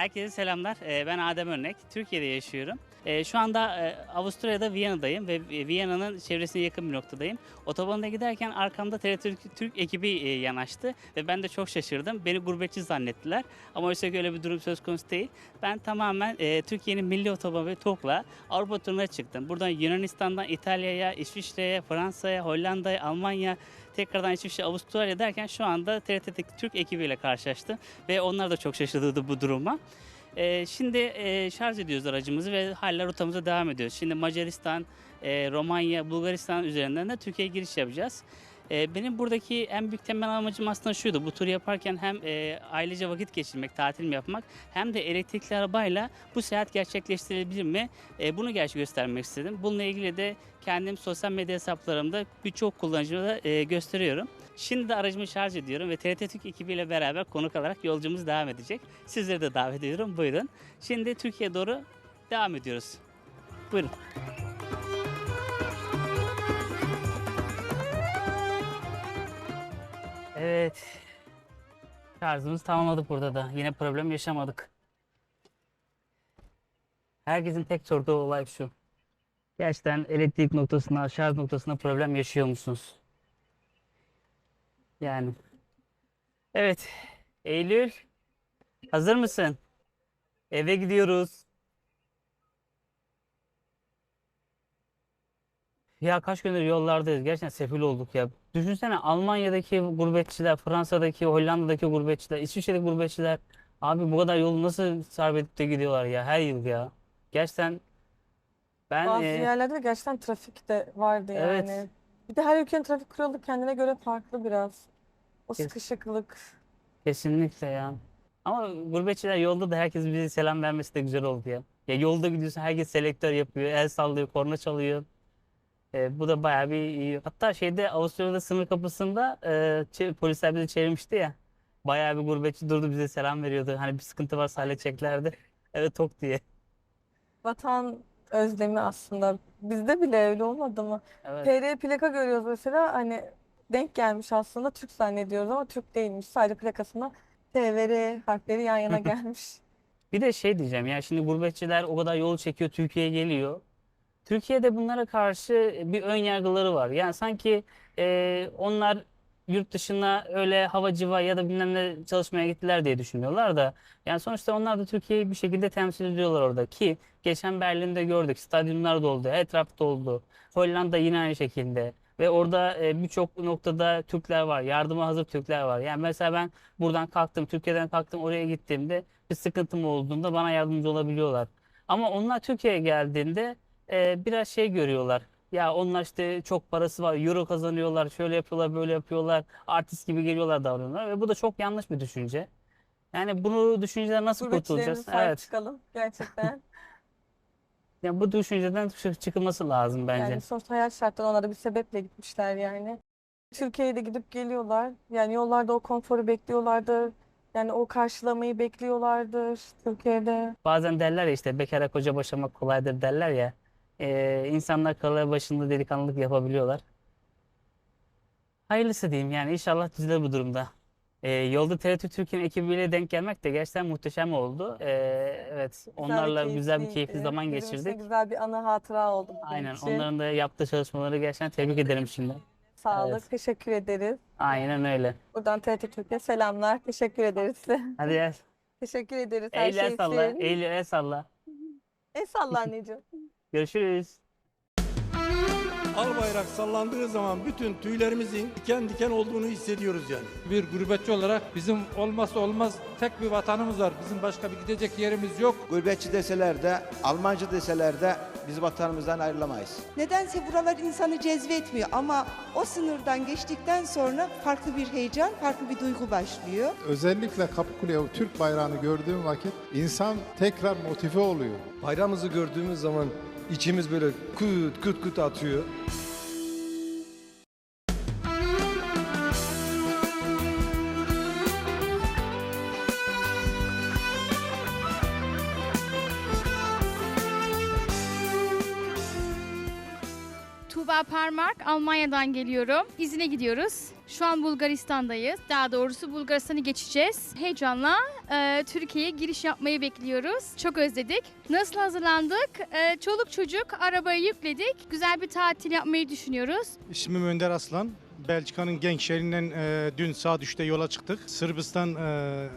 Herkese selamlar. Ee, Ben Adem Örnek. Türkiye'de yaşıyorum. Ee, Şu anda e, Avusturya'da Viyana'dayım ve Viyana'nın çevresine yakın bir noktadayım. Otobanda giderken arkamda TRT Türk, Türk ekibi e, yanaştı ve ben de çok şaşırdım. Beni gurbetçi zannettiler ama oysa öyle bir durum söz konusu değil. Ben tamamen e, Türkiye'nin milli otomobil TOG'la Avrupa turuna çıktım. Buradan Yunanistan'dan İtalya'ya, İsviçre'ye, Fransa'ya, Hollanda'ya, Almanya, tekrardan İsviçre, Avustralya derken şu anda TRT'deki Türk ekibiyle karşılaştım ve onlar da çok şaşırdı bu duruma. Ee, şimdi e, şarj ediyoruz aracımızı ve hala rotamıza devam ediyoruz. Şimdi Macaristan, e, Romanya, Bulgaristan üzerinden de Türkiye'ye giriş yapacağız. E, benim buradaki en büyük temel amacım aslında şuydu. Bu turu yaparken hem e, ailece vakit geçirmek, tatil mi yapmak hem de elektrikli arabayla bu seyahat gerçekleştirilebilir mi? E, bunu gerçi göstermek istedim. Bununla ilgili de kendim sosyal medya hesaplarımda birçok kullanıcıma da e, gösteriyorum. Şimdi de aracımı şarj ediyorum ve TRT Türk ekibiyle beraber konuk alarak yolcumuz devam edecek. Sizleri de davet ediyorum. Buyurun. Şimdi Türkiye'ye doğru devam ediyoruz. Buyurun. Evet. Şarjımızı tamamladık burada da. Yine problem yaşamadık. Herkesin tek sorduğu olay şu. Gerçekten elektrik noktasında, şarj noktasında problem yaşıyor musunuz? Yani. Evet. Eylül. Hazır mısın? Eve gidiyoruz. Ya kaç gündür yollardayız. Gerçekten sefil olduk ya. Düşünsene Almanya'daki gurbetçiler, Fransa'daki, Hollanda'daki gurbetçiler, İsviçre'deki gurbetçiler. Abi bu kadar yolu nasıl sarf edip de gidiyorlar ya her yıl ya. Gerçekten ben Bazı e, yerlerde de gerçekten trafik de vardı Evet. yani. Bir de her ülkenin trafik kuralı kendine göre farklı biraz. O Kes- sıkışıklık. Kesinlikle ya. Ama gurbetçiler yolda da herkes bize selam vermesi de güzel oldu ya. Ya yolda gidiyorsun herkes selektör yapıyor, el sallıyor, korna çalıyor. E, bu da bayağı bir iyi. Hatta şeyde Avusturya'da sınır kapısında e, polisler bizi çevirmişti ya. Bayağı bir gurbetçi durdu bize selam veriyordu. Hani bir sıkıntı varsa halledeceklerdi. Evet tok diye. Vatan özlemi aslında. Bizde bile öyle olmadı mı? Evet. TR plaka görüyoruz mesela hani denk gelmiş aslında Türk zannediyoruz ama Türk değilmiş. Sadece plakasında TVR harfleri yan yana gelmiş. Bir de şey diyeceğim ya şimdi gurbetçiler o kadar yol çekiyor Türkiye'ye geliyor. Türkiye'de bunlara karşı bir ön yargıları var. Yani sanki e, onlar yurt dışına öyle havacıva ya da bilmem ne çalışmaya gittiler diye düşünüyorlar da yani sonuçta onlar da Türkiye'yi bir şekilde temsil ediyorlar orada ki geçen Berlin'de gördük stadyumlar doldu, etraf doldu. Hollanda yine aynı şekilde ve orada e, birçok noktada Türkler var, yardıma hazır Türkler var. Yani mesela ben buradan kalktım, Türkiye'den kalktım oraya gittiğimde bir sıkıntım olduğunda bana yardımcı olabiliyorlar. Ama onlar Türkiye'ye geldiğinde e, biraz şey görüyorlar. Ya onlar işte çok parası var, euro kazanıyorlar, şöyle yapıyorlar, böyle yapıyorlar, artist gibi geliyorlar davranıyorlar ve bu da çok yanlış bir düşünce. Yani bunu düşünceden nasıl kurtulacağız? sahip Evet. çıkalım gerçekten. Yani bu düşünceden çık- çıkılması lazım bence. Yani sonuçta hayat şartları onlara bir sebeple gitmişler yani. Türkiye'ye de gidip geliyorlar. Yani yollarda o konforu bekliyorlardır. Yani o karşılamayı bekliyorlardır Türkiye'de. Bazen derler ya işte bekara koca boşamak kolaydır derler ya. Ee, insanlar kararları başında delikanlılık yapabiliyorlar. Hayırlısı diyeyim yani inşallah düzelir bu durumda. Ee, yolda TRT Türkiye'nin ekibiyle denk gelmek de gerçekten muhteşem oldu. Ee, evet Güzel onlarla güzel bir keyifli zaman Bizim için geçirdik. güzel bir anı hatıra oldu bizim Aynen için. onların da yaptığı çalışmaları gerçekten tebrik ederim şimdi. Sağlık, Evet. teşekkür ederiz. Aynen öyle. Buradan TRT Türkiye selamlar. Teşekkür ederiz size. Hadi gel. Teşekkür ederiz her şey el salla. için. Eylül el salla. El salla anneciğim. Görüşürüz. Al bayrak sallandığı zaman bütün tüylerimizin diken diken olduğunu hissediyoruz yani. Bir gurbetçi olarak bizim olmazsa olmaz tek bir vatanımız var. Bizim başka bir gidecek yerimiz yok. Gurbetçi deseler de, Almancı deseler de biz vatanımızdan ayrılamayız. Nedense buralar insanı cezbetmiyor ama o sınırdan geçtikten sonra farklı bir heyecan, farklı bir duygu başlıyor. Özellikle Kapıkule'ye o Türk bayrağını gördüğüm vakit insan tekrar motive oluyor. Bayrağımızı gördüğümüz zaman içimiz böyle kut kut kut atıyor. Parmak, Almanya'dan geliyorum. İzine gidiyoruz. Şu an Bulgaristan'dayız. Daha doğrusu Bulgaristan'ı geçeceğiz. Heyecanla e, Türkiye'ye giriş yapmayı bekliyoruz. Çok özledik. Nasıl hazırlandık? E, çoluk çocuk arabayı yükledik. Güzel bir tatil yapmayı düşünüyoruz. İsmim Önder Aslan. Belçika'nın genç şehrinden e, dün saat 3'te yola çıktık. Sırbistan, e,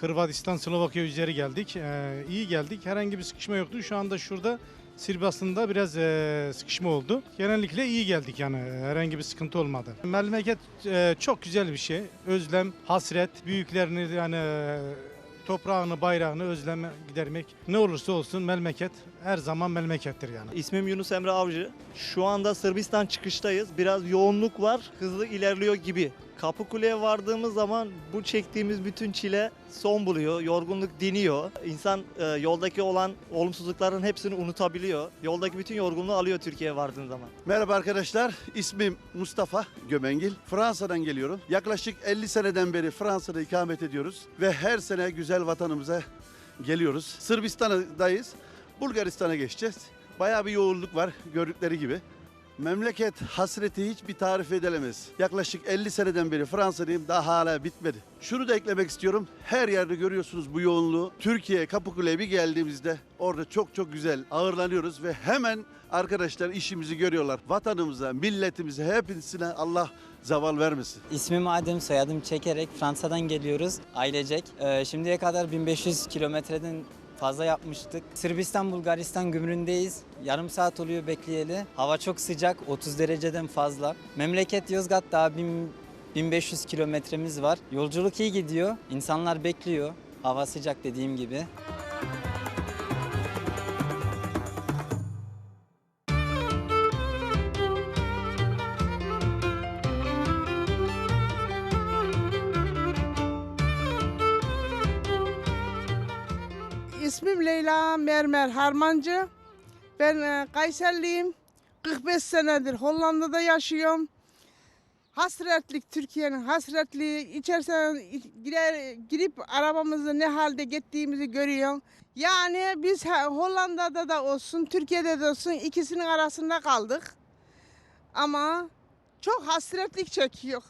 Hırvatistan, Slovakya üzeri geldik. E, iyi geldik. Herhangi bir sıkışma yoktu. Şu anda şurada Sırbistan'da biraz e, sıkışma oldu. Genellikle iyi geldik yani. Herhangi bir sıkıntı olmadı. Memleket e, çok güzel bir şey. Özlem, hasret, büyüklerini yani e, toprağını, bayrağını özlem gidermek. Ne olursa olsun memleket her zaman memlekettir yani. İsmim Yunus Emre Avcı. Şu anda Sırbistan çıkıştayız. Biraz yoğunluk var. Hızlı ilerliyor gibi. Kapıkule'ye vardığımız zaman bu çektiğimiz bütün çile son buluyor. Yorgunluk diniyor. İnsan e, yoldaki olan olumsuzlukların hepsini unutabiliyor. Yoldaki bütün yorgunluğu alıyor Türkiye'ye vardığın zaman. Merhaba arkadaşlar, ismim Mustafa Gömengil. Fransa'dan geliyorum. Yaklaşık 50 seneden beri Fransa'da ikamet ediyoruz ve her sene güzel vatanımıza geliyoruz. Sırbistan'dayız, Bulgaristan'a geçeceğiz. Bayağı bir yoğunluk var gördükleri gibi. Memleket hasreti hiçbir tarif edilemez. Yaklaşık 50 seneden beri Fransa'dayım daha hala bitmedi. Şunu da eklemek istiyorum. Her yerde görüyorsunuz bu yoğunluğu. Türkiye Kapıkule'ye bir geldiğimizde orada çok çok güzel ağırlanıyoruz ve hemen arkadaşlar işimizi görüyorlar. Vatanımıza, milletimize, hepsine Allah zaval vermesin. İsmim Adem, soyadım Çekerek. Fransa'dan geliyoruz ailecek. Ee, şimdiye kadar 1500 kilometreden fazla yapmıştık. Sırbistan, Bulgaristan gümründeyiz. Yarım saat oluyor bekleyeli. Hava çok sıcak, 30 dereceden fazla. Memleket Yozgat daha 1000 1500 kilometremiz var. Yolculuk iyi gidiyor. İnsanlar bekliyor. Hava sıcak dediğim gibi. İsmim Leyla Mermer Harmancı. Ben e, Kayserliyim. 45 senedir Hollanda'da yaşıyorum. Hasretlik Türkiye'nin hasretliği. İçerisine girer, girip arabamızı ne halde gittiğimizi görüyorsun. Yani biz Hollanda'da da olsun, Türkiye'de de olsun ikisinin arasında kaldık. Ama çok hasretlik çekiyor.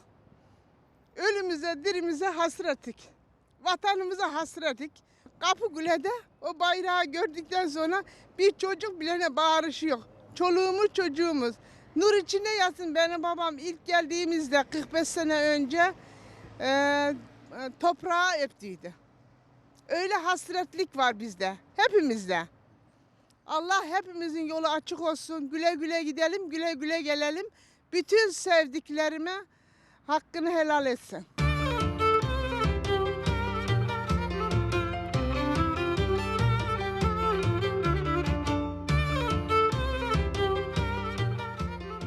Ölümüze, dirimize hasretlik. Vatanımıza hasretlik. Kapıkule'de o bayrağı gördükten sonra bir çocuk bile ne bağırışıyor. Çoluğumuz çocuğumuz. Nur içinde yatsın benim babam ilk geldiğimizde 45 sene önce e, e, toprağa öptüydü. Öyle hasretlik var bizde, hepimizde. Allah hepimizin yolu açık olsun. Güle güle gidelim, güle güle gelelim. Bütün sevdiklerime hakkını helal etsin.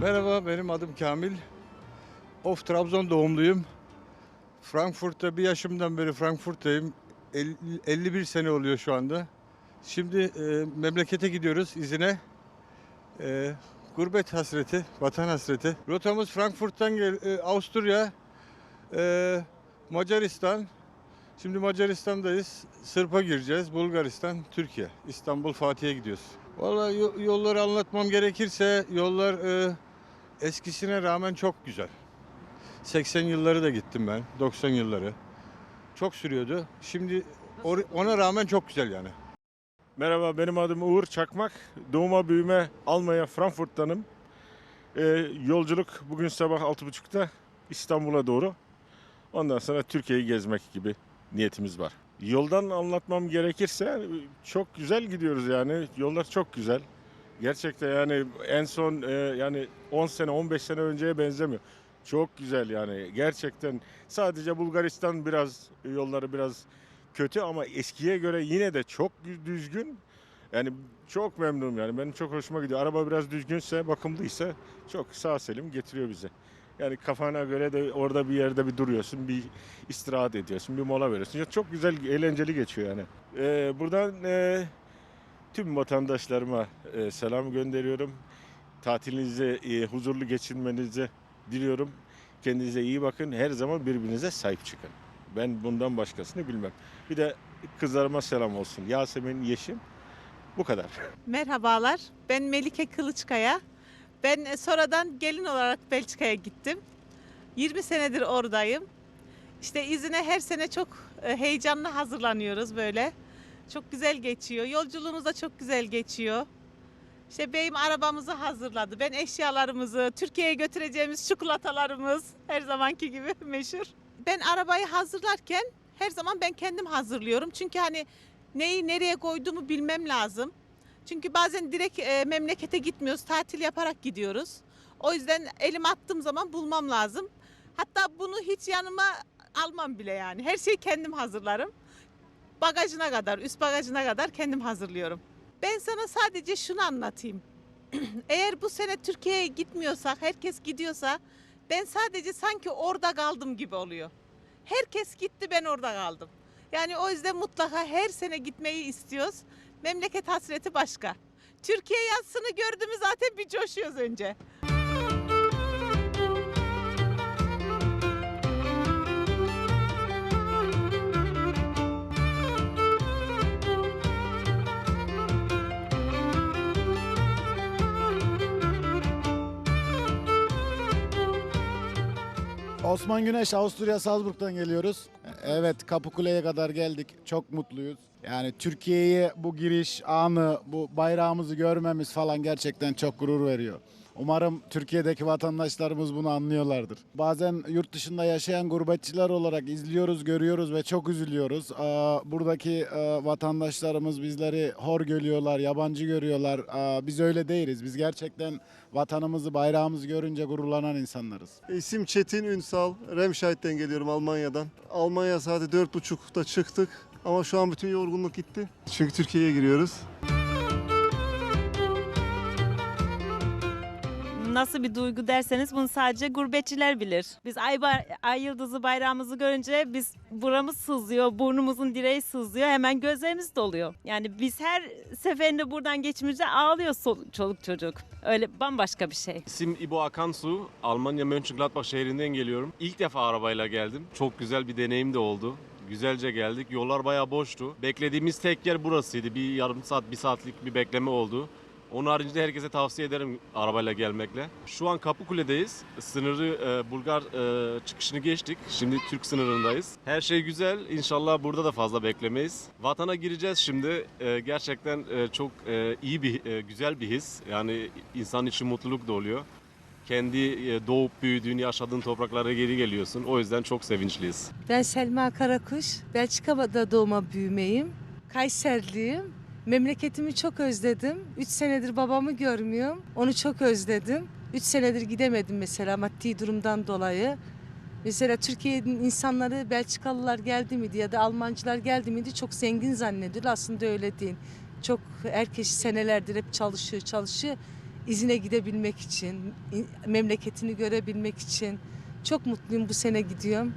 Merhaba, benim adım Kamil. Of Trabzon doğumluyum. Frankfurt'ta bir yaşımdan beri Frankfurt'tayım. El- 51 sene oluyor şu anda. Şimdi e, memlekete gidiyoruz izine. E, gurbet hasreti, vatan hasreti. Rotamız Frankfurt'tan gel, e, Avusturya, e, Macaristan. Şimdi Macaristan'dayız. Sırp'a gireceğiz. Bulgaristan, Türkiye. İstanbul, Fatih'e gidiyoruz. Vallahi yo- yolları anlatmam gerekirse yollar e, eskisine rağmen çok güzel. 80 yılları da gittim ben, 90 yılları. Çok sürüyordu. Şimdi or- ona rağmen çok güzel yani. Merhaba benim adım Uğur Çakmak. Doğuma büyüme Almanya Frankfurt'tanım. Ee, yolculuk bugün sabah 6.30'da İstanbul'a doğru. Ondan sonra Türkiye'yi gezmek gibi niyetimiz var. Yoldan anlatmam gerekirse çok güzel gidiyoruz yani. Yollar çok güzel. Gerçekten yani en son e, yani 10 sene 15 sene önceye benzemiyor. Çok güzel yani gerçekten sadece Bulgaristan biraz yolları biraz kötü ama eskiye göre yine de çok düzgün. Yani çok memnunum yani benim çok hoşuma gidiyor. Araba biraz düzgünse, bakımlıysa çok sağ selim getiriyor bizi. Yani kafana göre de orada bir yerde bir duruyorsun, bir istirahat ediyorsun, bir mola veriyorsun. Çok güzel, eğlenceli geçiyor yani. Ee, buradan e, tüm vatandaşlarıma e, selam gönderiyorum. Tatilinizi e, huzurlu geçirmenizi diliyorum. Kendinize iyi bakın. Her zaman birbirinize sahip çıkın. Ben bundan başkasını bilmem. Bir de kızlarıma selam olsun. Yasemin, Yeşim. Bu kadar. Merhabalar, ben Melike Kılıçkaya. Ben e, sonradan gelin olarak Belçika'ya gittim. 20 senedir oradayım. İşte izine her sene çok e, heyecanlı hazırlanıyoruz böyle. Çok güzel geçiyor. Yolculuğumuz da çok güzel geçiyor. İşte beyim arabamızı hazırladı. Ben eşyalarımızı, Türkiye'ye götüreceğimiz çikolatalarımız her zamanki gibi meşhur. Ben arabayı hazırlarken her zaman ben kendim hazırlıyorum. Çünkü hani neyi nereye koyduğumu bilmem lazım. Çünkü bazen direkt e, memlekete gitmiyoruz, tatil yaparak gidiyoruz. O yüzden elim attığım zaman bulmam lazım. Hatta bunu hiç yanıma almam bile yani. Her şeyi kendim hazırlarım. Bagajına kadar, üst bagajına kadar kendim hazırlıyorum. Ben sana sadece şunu anlatayım. Eğer bu sene Türkiye'ye gitmiyorsak, herkes gidiyorsa ben sadece sanki orada kaldım gibi oluyor. Herkes gitti ben orada kaldım. Yani o yüzden mutlaka her sene gitmeyi istiyoruz. Memleket hasreti başka. Türkiye yazısını gördü mü zaten bir coşuyoruz önce. Osman Güneş, Avusturya Salzburg'dan geliyoruz. Evet, Kapıkule'ye kadar geldik. Çok mutluyuz. Yani Türkiye'ye bu giriş anı, bu bayrağımızı görmemiz falan gerçekten çok gurur veriyor. Umarım Türkiye'deki vatandaşlarımız bunu anlıyorlardır. Bazen yurt dışında yaşayan gurbetçiler olarak izliyoruz, görüyoruz ve çok üzülüyoruz. Buradaki vatandaşlarımız bizleri hor görüyorlar, yabancı görüyorlar. Biz öyle değiliz. Biz gerçekten vatanımızı, bayrağımızı görünce gururlanan insanlarız. İsim Çetin Ünsal, Remscheid'den geliyorum Almanya'dan. Almanya saati 4.30'da çıktık ama şu an bütün yorgunluk gitti. Çünkü Türkiye'ye giriyoruz. Nasıl bir duygu derseniz bunu sadece gurbetçiler bilir. Biz ay, ay yıldızı bayrağımızı görünce biz buramız sızlıyor, burnumuzun direği sızlıyor, hemen gözlerimiz doluyor. Yani biz her seferinde buradan geçimizde ağlıyor çoluk çocuk. Öyle bambaşka bir şey. İsim İbo Akansu. Almanya Mönchengladbach şehrinden geliyorum. İlk defa arabayla geldim. Çok güzel bir deneyim de oldu. Güzelce geldik. Yollar bayağı boştu. Beklediğimiz tek yer burasıydı. Bir yarım saat, bir saatlik bir bekleme oldu. Onun haricinde herkese tavsiye ederim arabayla gelmekle. Şu an Kapıkule'deyiz. Sınırı e, Bulgar e, çıkışını geçtik. Şimdi Türk sınırındayız. Her şey güzel. İnşallah burada da fazla beklemeyiz. Vatana gireceğiz şimdi. E, gerçekten e, çok e, iyi bir, e, güzel bir his. Yani insan için mutluluk da oluyor. Kendi e, doğup büyüdüğün, yaşadığın topraklara geri geliyorsun. O yüzden çok sevinçliyiz. Ben Selma Karakuş. Belçika'da doğma büyümeyim. Kayserliyim. Memleketimi çok özledim. 3 senedir babamı görmüyorum. Onu çok özledim. 3 senedir gidemedim mesela maddi durumdan dolayı. Mesela Türkiye'nin insanları Belçikalılar geldi miydi ya da Almancılar geldi miydi çok zengin zannediyor. Aslında öyle değil. Çok herkes senelerdir hep çalışıyor çalışıyor. izine gidebilmek için, in- memleketini görebilmek için. Çok mutluyum bu sene gidiyorum.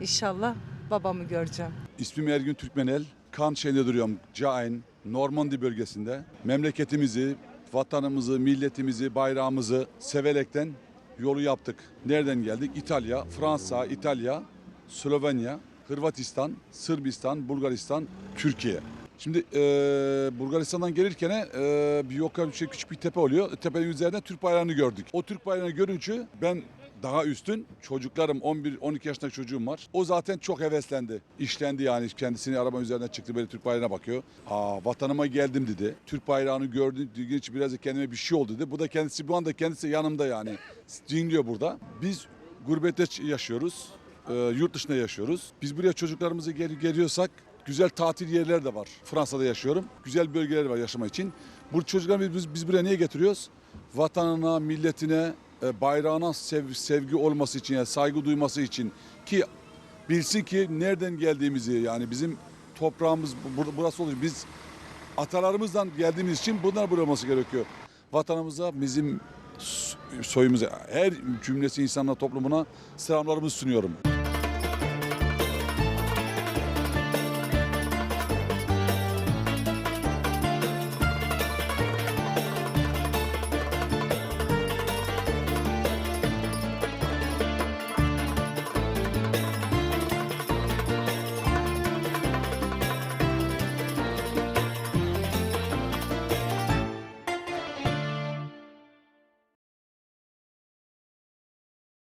İnşallah babamı göreceğim. İsmim Ergün Türkmenel. Kan şeyinde duruyorum. Caen, Normandy bölgesinde. Memleketimizi, vatanımızı, milletimizi, bayrağımızı severekten yolu yaptık. Nereden geldik? İtalya, Fransa, İtalya, Slovenya, Hırvatistan, Sırbistan, Bulgaristan, Türkiye. Şimdi eee, Bulgaristan'dan gelirken eee, bir yokan şey, küçük bir tepe oluyor. Tepenin üzerinde Türk bayrağını gördük. O Türk bayrağını görünce ben daha üstün çocuklarım 11-12 yaşında çocuğum var. O zaten çok heveslendi. İşlendi yani kendisini araba üzerinden çıktı böyle Türk bayrağına bakıyor. Aa vatanıma geldim dedi. Türk bayrağını dediği için biraz da kendime bir şey oldu dedi. Bu da kendisi bu anda kendisi yanımda yani. Dinliyor burada. Biz gurbette yaşıyoruz. Ee, yurt dışında yaşıyoruz. Biz buraya çocuklarımızı gel geliyorsak güzel tatil yerleri de var. Fransa'da yaşıyorum. Güzel bölgeler var yaşama için. Bu çocuklarımızı biz, biz buraya niye getiriyoruz? Vatanına, milletine, e, bayrağına sev- sevgi olması için, yani saygı duyması için ki bilsin ki nereden geldiğimizi yani bizim toprağımız bu- bur- burası oluyor. Biz atalarımızdan geldiğimiz için bunlar burada olması gerekiyor. Vatanımıza, bizim soyumuza, her cümlesi insanlar toplumuna selamlarımızı sunuyorum.